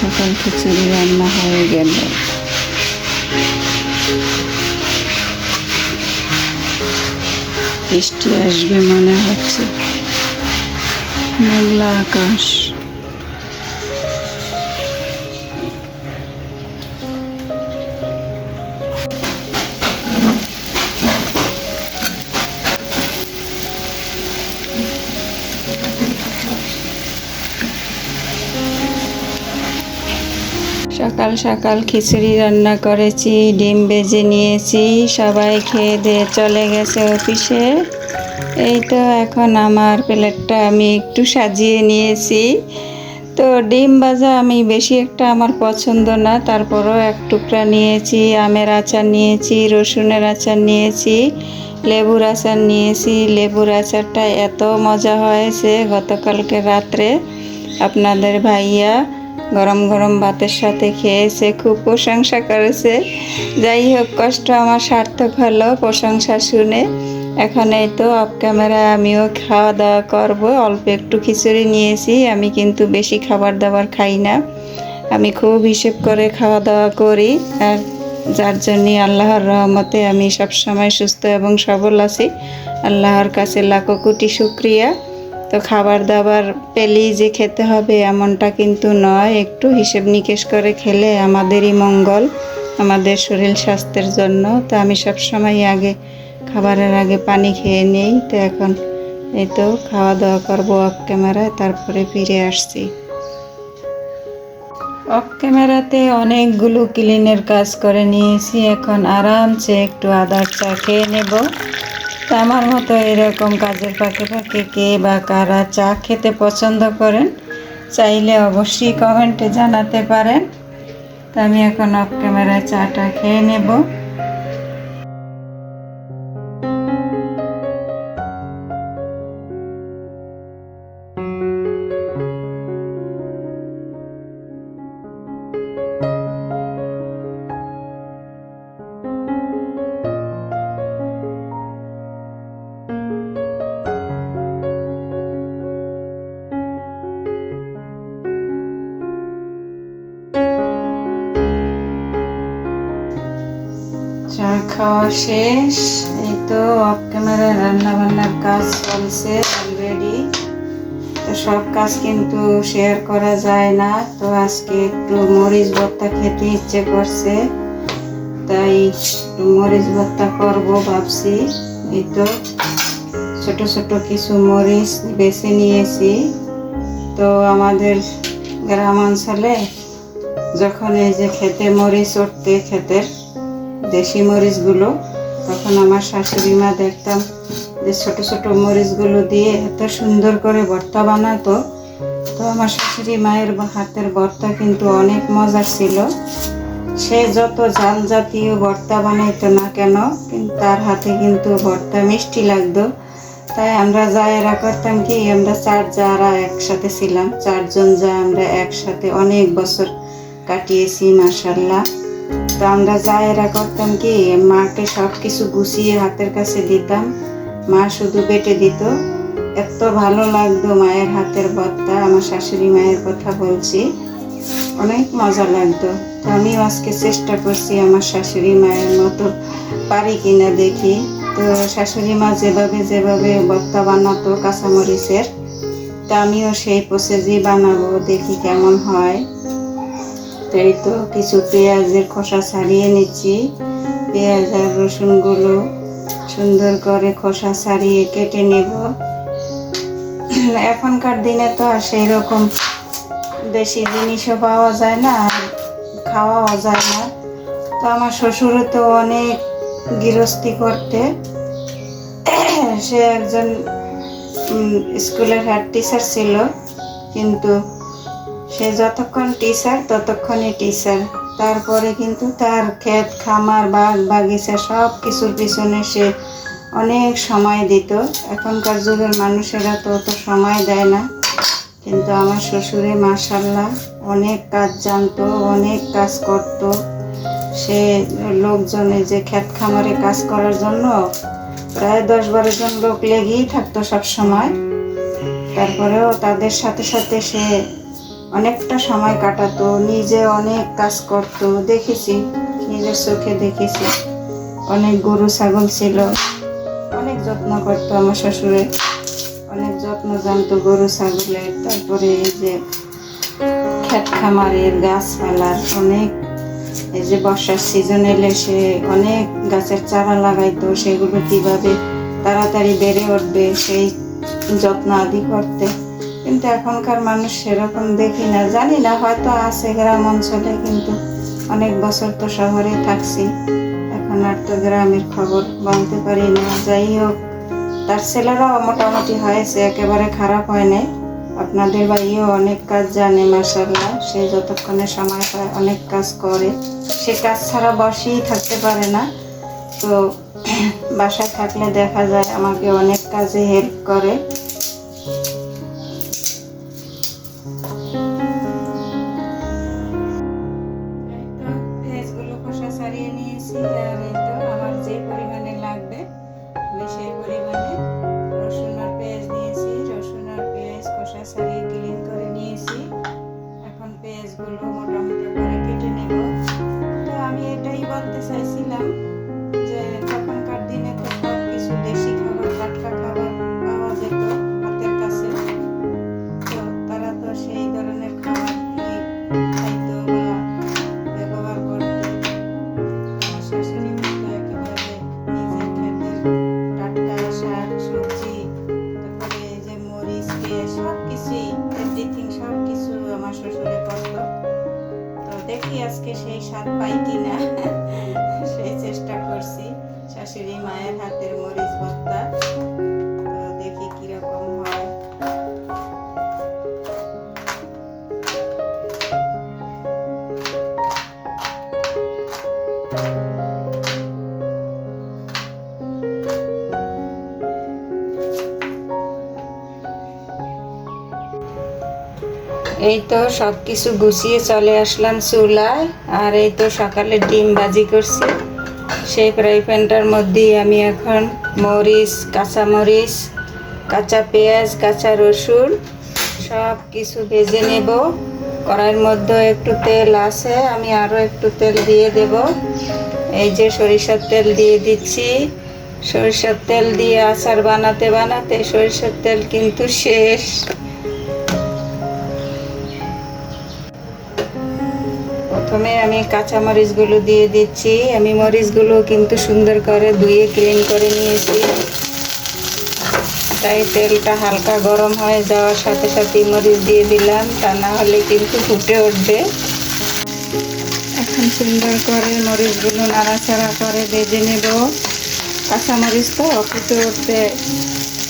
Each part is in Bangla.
সকাল খিচুড়ি রান্না হয়ে গেল। বৃষ্টি আসবে মনে হচ্ছে। মেঘলা আকাশ। সকাল সকাল খিচুড়ি রান্না করেছি, ডিম বেজে নিয়েছি, সবাই খেয়ে দিয়ে চলে গেছে অফিসে। এই তো এখন আমার প্লেটটা আমি একটু সাজিয়ে নিয়েছি। তো ডিম ভাজা আমি বেশি একটা আমার পছন্দ না, তারপরও এক টুকরা নিয়েছি, আমের আচার নিয়েছি, রসুনের আচার নিয়েছি, লেবুর আচার নিয়েছি। লেবুর আচারটা এত মজা হয়েছে গতকালকে রাত্রে। আপনাদের ভাইয়া গরম গরম ভাতের সাথে খেয়েছে, খুব প্রশংসা করেছে। যাই হোক, কষ্ট আমার সার্থক হলো প্রশংসা শুনে। এখন এই তো অফ ক্যামেরায় আমিও খাওয়া দাওয়া করব। অল্প একটু খিচুড়ি নিয়েছি, আমি কিন্তু বেশি খাবার দাবার খাই না। আমি খুব হিসেব করে খাওয়া দাওয়া করি, আর যার জন্যে আল্লাহর রহমতে আমি সবসময় সুস্থ এবং সবল আছি। আল্লাহর কাছে লাখো কোটি শুক্রিয়া। তো খাবার দাবার পেলেই যে খেতে হবে এমনটা কিন্তু নয়। একটু হিসেব নিকেশ করে খেলে আমাদেরই মঙ্গল, আমাদের শরীর স্বাস্থ্যের জন্য। তো আমি সবসময় আগে খাবারের আগে পানি খেয়ে নেই। তো এখন এই তো খাওয়া দাওয়া করব অফ ক্যামেরায় তারপরে ফিরে আসছি। অফ ক্যামেরাতে অনেকগুলো ক্লিনের কাজ করে নিয়েছি। এখন আরামসে একটু আদার চা খেয়ে নেব। আমার মতো এরকম কাজের ফাঁকে ফাঁকে কে বা কারা চা খেতে পছন্দ করেন, চাইলে অবশ্যই কমেন্টে জানাতে পারেন। তো আমি এখন অফ ক্যামেরায় চাটা খেয়ে নেব। চা খাওয়া শেষ। এই তো অফ ক্যামেরায় রান্না বান্নার কাজ চলছে অলরেডি তো সব কাজ কিন্তু শেয়ার করা যায় না। তো আজকে একটু মরিচ ভর্তা খেতে ইচ্ছে করছে। তাই একটু মরিচ ভর্তা করব ভাবছি। এই তো ছোট ছোট কিছু মরিচ বেছে নিয়েছি। তো আমাদের গ্রাম অঞ্চলে যখন এই যে খেতে মরিচ উঠতে ক্ষেতের দেশি মরিচগুলো। তখন আমার শাশুড়ি মা দেখতাম যে ছোট ছোট মরিচগুলো দিয়ে এত সুন্দর করে ভর্তা বানাতো। তো আমার শাশুড়ি মায়ের হাতের ভর্তা কিন্তু অনেক মজার ছিল। সে যত জাল জাতীয় ভর্তা বানাইতো না কেন, কিন্তু তার হাতে কিন্তু ভর্তা মিষ্টি লাগতো। তাই আমরা যা এরা করতাম কি, আমরা চার যারা একসাথে ছিলাম, চারজন যা আমরা একসাথে অনেক বছর কাটিয়েছি মাসাল্লাহ তো আমরা যায়েরা করতাম কি, মাকে সব কিছু গুছিয়ে হাতের কাছে দিতাম। মা শুধু বেটে দিত। এত ভালো লাগতো মায়ের হাতের ভর্তা আমার শাশুড়ি মায়ের কথা বলছি। অনেক মজা লাগতো। তো আমিও আজকে চেষ্টা করছি আমার শাশুড়ি মায়ের মতো পারি কিনা দেখি। তো শাশুড়ি মা যেভাবে যেভাবে ভর্তা বানাতো, কাঁচামরিচের, তা আমিও সেই প্রসেসই বানাবো, দেখি কেমন হয়। তো এই তো কিছু পেঁয়াজের খোসা ছাড়িয়ে নিচ্ছি। পেঁয়াজ আর রসুনগুলো সুন্দর করে খোসা ছাড়িয়ে কেটে নেব। এখনকার দিনে তো আর সেই রকম বেশি জিনিসও পাওয়া যায় না আর খাওয়াও যায় না। তো আমার শ্বশুরও তো অনেক গৃহস্থী করতে। সে একজন স্কুলের হেড টিচার ছিল। কিন্তু সে যতক্ষণ টিচার ততক্ষণই টিচার তারপরে কিন্তু তার ক্ষেত, খামার, বাগ, বাগিচা সব কিছুর পিছনে সে অনেক সময় দিত। এখনকার যুগের মানুষেরা তো অত সময় দেয় না। কিন্তু আমার শ্বশুরে মাসাল্লাহ অনেক কাজ জানতো, অনেক কাজ করত। সে লোকজনে যে ক্ষেত, খামারে কাজ করার জন্য প্রায় দশ বারো জন লোক লেগেই থাকতো সব সময় তারপরেও তাদের সাথে সাথে সে অনেকটা সময় কাটাতো, নিজে অনেক কাজ করতো, দেখেছি, নিজের চোখে দেখেছি। অনেক গরু, ছাগল ছিল। অনেক যত্ন করতো আমার শ্বশুরে। অনেক যত্ন জানতো গরু ছাগলের তারপরে এই যে ক্ষেত খামারের গাছপালার অনেক, এই যে বর্ষার সিজন এলে সে অনেক গাছের চারা লাগাইতো, সেগুলো কীভাবে তাড়াতাড়ি বেড়ে উঠবে, সেই যত্ন আদি করতে। কিন্তু এখনকার মানুষ সেরকম দেখি না। জানি না, হয়তো আছে গ্রাম অঞ্চলে, কিন্তু অনেক বছর তো শহরে থাকছি। এখন আর তো গ্রামের খবর জানতে পারি না। যাই হোক, তার ছেলেরাও মোটামুটি হয়েছে, একেবারে খারাপ হয় নাই। আপনাদের ভাইও অনেক কাজ জানে মাসাল্লাহ সে যতক্ষণে সময় পায় অনেক কাজ করে। সে কাজ ছাড়া বসেই থাকতে পারে না। তো বাসায় থাকলে দেখা যায় আমাকে অনেক কাজে হেল্প করে। এই তো সব কিছু গুছিয়ে চলে আসলাম চুলায়, আর এই তো সকালে ডিম বাজি করছি। সেই ফ্রাই প্যানটার মধ্যেই আমি এখন মরিচ, কাঁচা মরিচ, কাঁচা পেঁয়াজ, কাঁচা রসুন সব কিছু ভেজে নেব। কড়াইয়ের মধ্যে একটু তেল আছে, আমি আরও একটু তেল দিয়ে দেব। এই যে সরিষার তেল দিয়ে দিচ্ছি। সরিষার তেল দিয়ে আচার বানাতে বানাতে সরিষার তেল কিন্তু শেষ। প্রথমে আমি কাঁচা মরিচগুলো দিয়ে দিচ্ছি। আমি মরিচগুলো কিন্তু সুন্দর করে ধুয়ে ক্লিন করে নিয়েছি। তাই তেলটা হালকা গরম হয়ে যাওয়ার সাথে সাথে মরিচ দিয়ে দিলাম। তা না হলে কিন্তু ফুটে উঠবে। এখন সুন্দর করে মরিচগুলো নাড়াচাড়া করে ভেজে নেব। কাঁচা মরিচ তো ফুটে উঠতে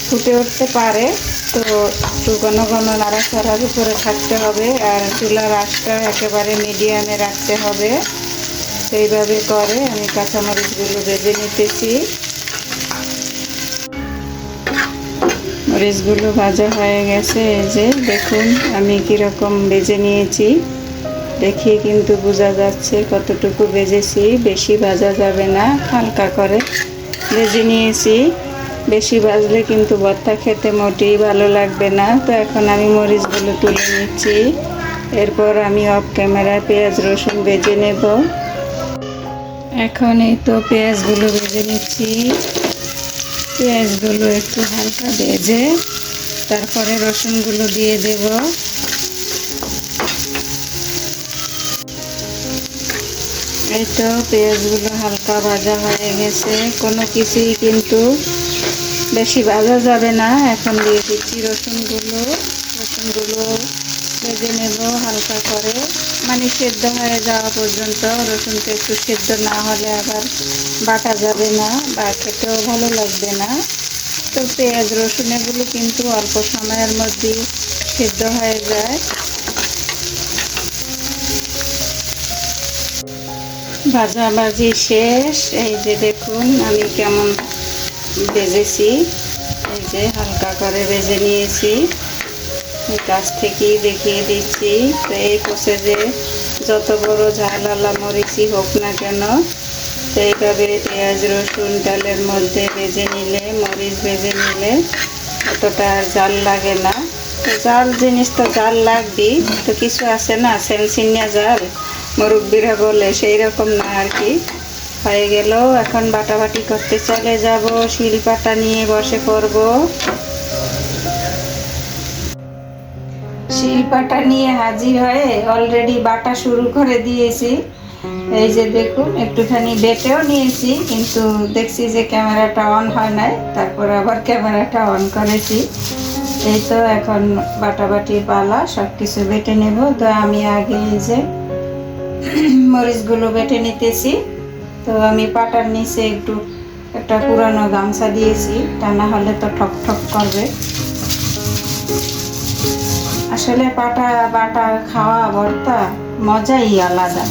ফুটে উঠতে পারে। তো একটু ঘন ঘন নাড়াচাড়ার উপরে থাকতে হবে আর চুলার আঁচটা একেবারে মিডিয়ামে রাখতে হবে। সেইভাবে করে আমি কাঁচামরিচগুলো ভেজে নিতেছি। মরিচগুলো ভাজা হয়ে গেছে, এই যে দেখুন আমি কীরকম ভেজে নিয়েছি। দেখি কিন্তু বোঝা যাচ্ছে কতটুকু ভেজেছি বেশি ভাজা যাবে না, হালকা করে ভেজে নিয়েছি। বেশি ভাজলে কিন্তু ভর্তা খেতে মোটেই ভালো লাগবে না। তো এখন আমি মরিচগুলো তুলে নিচ্ছি। এরপর আমি অফ ক্যামেরায় পেঁয়াজ, রসুন বেজে নেব। এখন এই তো পেঁয়াজগুলো বেজে নিচ্ছি। পেঁয়াজগুলো একটু হালকা ভেজে তারপরে রসুনগুলো দিয়ে দেব। এই তো পেঁয়াজগুলো হালকা ভাজা হয়ে গেছে। কোনো কিছুই কিন্তু বেশি ভাজা যাবে না। এখন দিয়ে দিচ্ছি রসুনগুলো। রসুনগুলো ভেজে নেব হালকা করে। মানে সেদ্ধ হয়ে যাওয়া পর্যন্ত। রসুনটা একটু সেদ্ধ না হলে আবার বাটা যাবে না বা খেতেও ভালো লাগবে না। তো পেঁয়াজ, রসুন এগুলো কিন্তু অল্প সময়ের মধ্যেই সেদ্ধ হয়ে যায়। ভাজাভাজি শেষ। এই যে দেখুন আমি কেমন ভেজেছি এই যে হালকা করে ভেজে নিয়েছি। কাছ থেকেই দেখিয়ে দিচ্ছি। তো এই যে যত বড় ঝালালা মরিচই হোক না কেন, তো এইভাবে পেঁয়াজ, রসুন ডালের মধ্যে ভেজে নিলে, মরিচ ভেজে নিলে অতটা জাল লাগে না। তো জাল জিনিস তো জাল লাগবেই, তো কিছু আছে না? সেনসিনিয়া জাল মুরব্বীরা বলে সেই রকম না আর কি। হয়ে গেল। এখন বাটাবাটি করতে চলে যাব। শিলপাটা নিয়ে বসে পড়ব। শিলপাটা নিয়ে হাজির হয়ে অলরেডি বাটা শুরু করে দিয়েছি। এই যে দেখুন, একটুখানি বেটেও নিয়েছি, কিন্তু দেখছি যে ক্যামেরাটা অন হয় নাই। তারপর আবার ক্যামেরাটা অন করেছি। এই তো এখন বাটাবাটি পালা সব কিছু বেটে নেব। তো আমি আগে এই যে মরিচগুলো বেটে নিতেছি। তো আমি পাটার নিচে একটু একটা পুরানো গামছা দিয়েছি, তা না হলে তো ঠক ঠক করবে। আসলে পাটা, বাটা খাওয়া, ভর্তা মজাই আলাদা।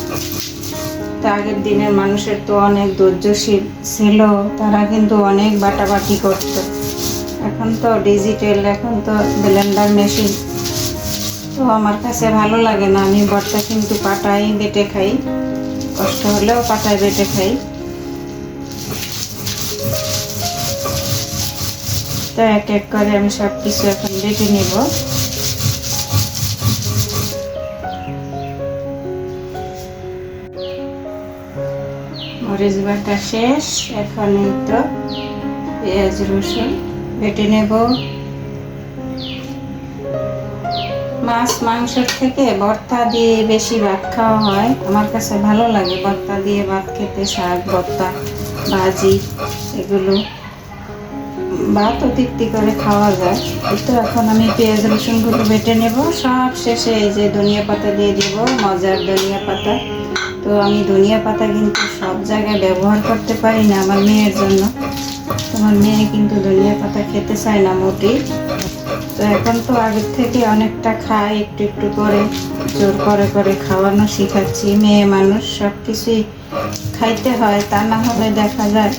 তা আগের দিনের মানুষের তো অনেক ধৈর্যশীল ছিল, তারা কিন্তু অনেক বাটাবাটি করত। এখন তো ডিজিটাল, এখন তো ব্লেন্ডার মেশিন। তো আমার কাছে ভালো লাগে না, আমি ভর্তা কিন্তু পাটাই বেটে খাই। কষ্ট হলেও পাটায় বেটে খাই। তো এক এক করে আমি সব কিছু এখন বেটে নিব। শেষ, এখন তো পেঁয়াজ রসুন বেটে নেব। মাছ, মাংসের থেকে ভর্তা দিয়ে বেশি ভাত খাওয়া হয়। আমার কাছে ভালো লাগে ভর্তা দিয়ে ভাত খেতে, শাক, ভর্তা, ভাজি, এগুলো। ভাত তৃপ্তি করে খাওয়া যায়। তো এখন আমি পেঁয়াজ, রসুনগুলো বেটে নেব। সব শেষে এই যে ধনিয়া পাতা দিয়ে দিব, মজার ধনিয়া পাতা। তো আমি ধনিয়া পাতা কিন্তু সব জায়গায় ব্যবহার করতে পারি না আমার মেয়ের জন্য। তোমার মেয়ে কিন্তু ধনিয়া পাতা খেতে চায় না মোটেই। তো এখন তো আগের থেকে অনেকটা খায়, একটু একটু করে, জোর করে করে খাওয়ানো শিখাচ্ছি। মেয়ে মানুষ, সব কিছুই খাইতে হয়, তা না হলে দেখা যায়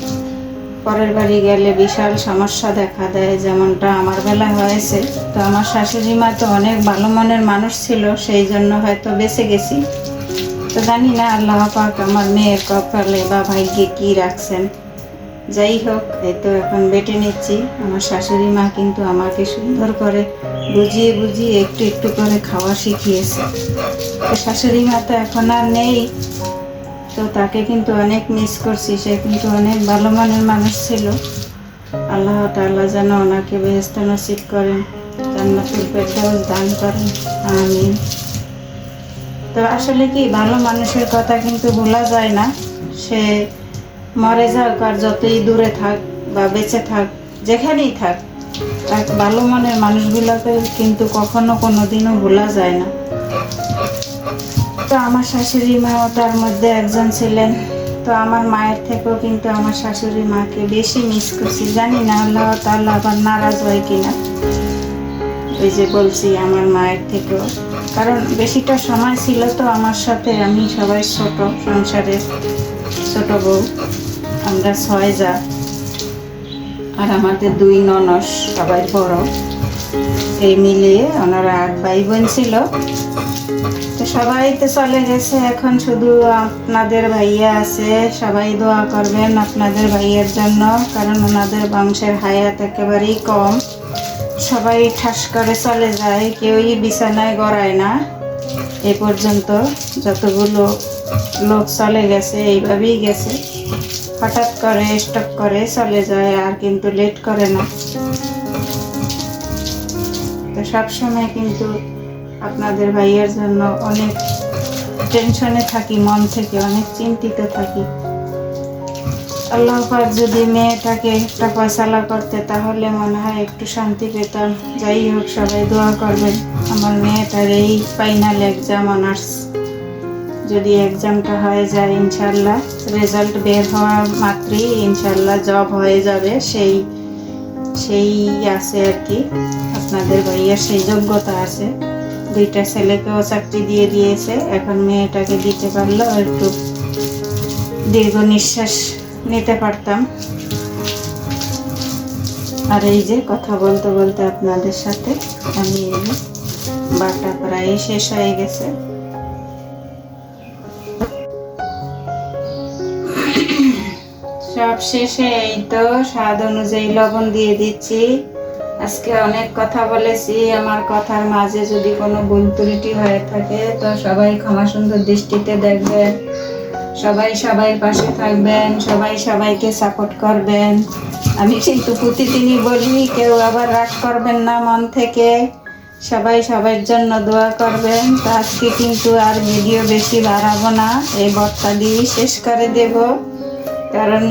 পরের বাড়ি গেলে বিশাল সমস্যা দেখা দেয়, যেমনটা আমার বেলা হয়েছে। তো আমার শাশুড়ি মা তো অনেক ভালো মনের মানুষ ছিল, সেই জন্য হয়তো বেঁচে গেছি। তো জানি না, আল্লাহ পাক আমার মেয়ের কপালে বা ভাগ্যে কি রাখছেন। যাই হোক, এই তো এখন বেটে নিচ্ছি। আমার শাশুড়ি মা কিন্তু আমাকে সুন্দর করে বুঝিয়ে বুঝিয়ে একটু একটু করে খাওয়া শিখিয়েছে। তো শাশুড়ি মা তো এখন আর নেই। তো তাকে কিন্তু অনেক মিস করছি। সে কিন্তু অনেক ভালো মানের মানুষ ছিল। আল্লাহ তাআলা যেন ওনাকে বেহেস্ত নসিব করেন, জান্নাতুল ফেরদাউস দান করেন। আমিন। তো আসলে কি, ভালো মানুষের কথা কিন্তু ভোলা যায় না। সে মরে যাক আর যতই দূরে থাক বা বেঁচে থাক, যেখানেই থাক, এক ভালো মনের মানুষগুলোকে কিন্তু কখনো কোনো দিনও ভোলা যায় না। তো আমার শাশুড়ি মাও তার মধ্যে একজন ছিলেন, তো আমার মায়ের থেকেও কিন্তু আমার শাশুড়ি মাকে বেশি মিস করছি। জানি না আল্লাহ তাল্লাহ আবার নারাজ হয় কিনা। ওই যে বলছি, আমার মায়ের থেকেও। কারণ বেশিটা সময় ছিল তো আমার সাথে, আমি সবাই ছোট সংসারের। ছোট বউ আমরা ছয় যা, আর আমাদের দুই ননস, সবাই বড়। এই মিলিয়ে ওনারা আট ভাই বোন ছিল। তো সবাই তো চলে গেছে, এখন শুধু আপনাদের ভাইয়া আছে। সবাই দোয়া করবেন আপনাদের ভাইয়ের জন্য, কারণ ওনাদের বংশের হায়াত একেবারেই কম। সবাই ঠাস করে চলে যায়, কেউই বিছানায় গড়ায় না। এ পর্যন্ত যতগুলো লোক চলে গেছে, এইভাবেই গেছে। হঠাৎ করে স্টক করে চলে যায় আর কিন্তু লেট করে না। তো সবসময় কিন্তু আপনাদের ভাইয়ের জন্য অনেক টেনশনে থাকি, মন থেকে অনেক চিন্তিত থাকি। আল্লাহ পাক যদি মেয়েটাকে একটা ফয়সালা করতে, তাহলে মনে হয় একটু শান্তি পেতাম। যাই হোক, সবাই দোয়া করবেন। আমার মেয়েটার এই ফাইনাল এক্সাম অনার্স যদি এক্সামটা হয়ে যায়, ইনশাল্লাহ রেজাল্ট বের হওয়া মাত্রই ইনশাল্লাহ জব হয়ে যাবে। সেই সেই আছে আর কি। আপনাদের ভাইয়ের সেই যোগ্যতা আছে। দুইটা ছেলেকেও চাকরি দিয়ে দিয়েছে। এখন মেয়েটাকে দিতে পারল, একটু দীর্ঘ নিঃশ্বাস নিতে পারতাম। আর এই যে কথা বলতে বলতে আপনাদের সাথে, আমি বাটা প্রায় শেষ হয়ে গেছে। সব শেষে এই তো স্বাদ অনুযায়ী লবণ দিয়ে দিচ্ছি। আজকে অনেক কথা বলেছি, আমার কথার মাঝে যদি কোনো ভুল ত্রুটি হয়ে থাকে, তো সবাই ক্ষমা সুন্দর দৃষ্টিতে দেখবেন। সবাই সবাই পাশে থাকবেন, সবাই সবাইকে সাপোর্ট করবেন। আমি কিন্তু প্রতিদিনই বলি, কেউ আবার রাগ করবেন না মন থেকে। সবাই সবার জন্য দোয়া করবেন। তো আজকে কিন্তু আর ভিডিও বেশি বাড়াবো না, এই বর্তা দিয়ে শেষ করে দেব। কারণ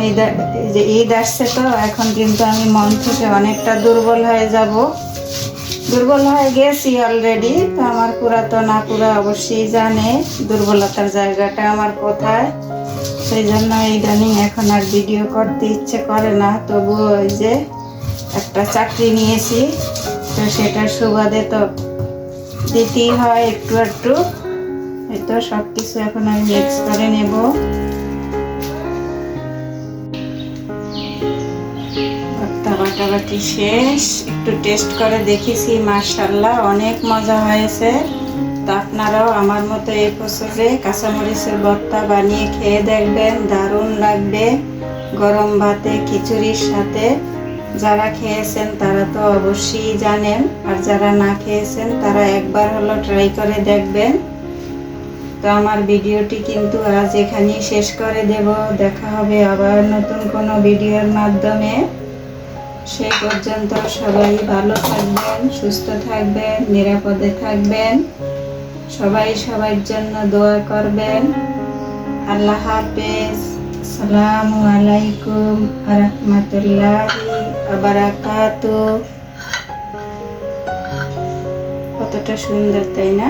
যে ঈদ আসছে তো এখন কিন্তু আমি মন থেকে অনেকটা দুর্বল হয়ে যাব। দুর্বল হয়ে গেছি অলরেডি তো আমার পুরাতন আপুরা অবশ্যই জানে দুর্বলতার জায়গাটা আমার কোথায়। সেই জন্য ইদানিং এখন আর ভিডিও করতে ইচ্ছে করে না তবুও ওই যে একটা চাকরি নিয়েছি, তো সেটার সুবাদে তো দিতেই হয় একটু একটু। তো সব কিছু এখন আমি মিক্স করে নেব। বাটাবাটি শেষ। একটু টেস্ট করে দেখেছি মার্শাল্লাহ অনেক মজা হয়েছে। তো আপনারাও আমার মতো এই প্রসেসে কাঁচামরিচের ভর্তা বানিয়ে খেয়ে দেখবেন, দারুণ লাগবে গরম ভাতে, খিচুড়ির সাথে। যারা খেয়েছেন তারা তো অবশ্যই জানেন, আর যারা না খেয়েছেন তারা একবার হলো ট্রাই করে দেখবেন। তো আমার ভিডিওটি কিন্তু আজ এখানেই শেষ করে দেব। দেখা হবে আবার নতুন কোনো ভিডিওর মাধ্যমে। সেই পর্যন্ত সবাই ভালো থাকবেন, সুস্থ থাকবেন, নিরাপদে থাকবেন। সবাই সবার জন্য দোয়া করবেন। আল্লাহ হাফেজ। আসসালামু আলাইকুম রহমতুল্লাহি আবারাকাতু। কতটা সুন্দর, তাই না?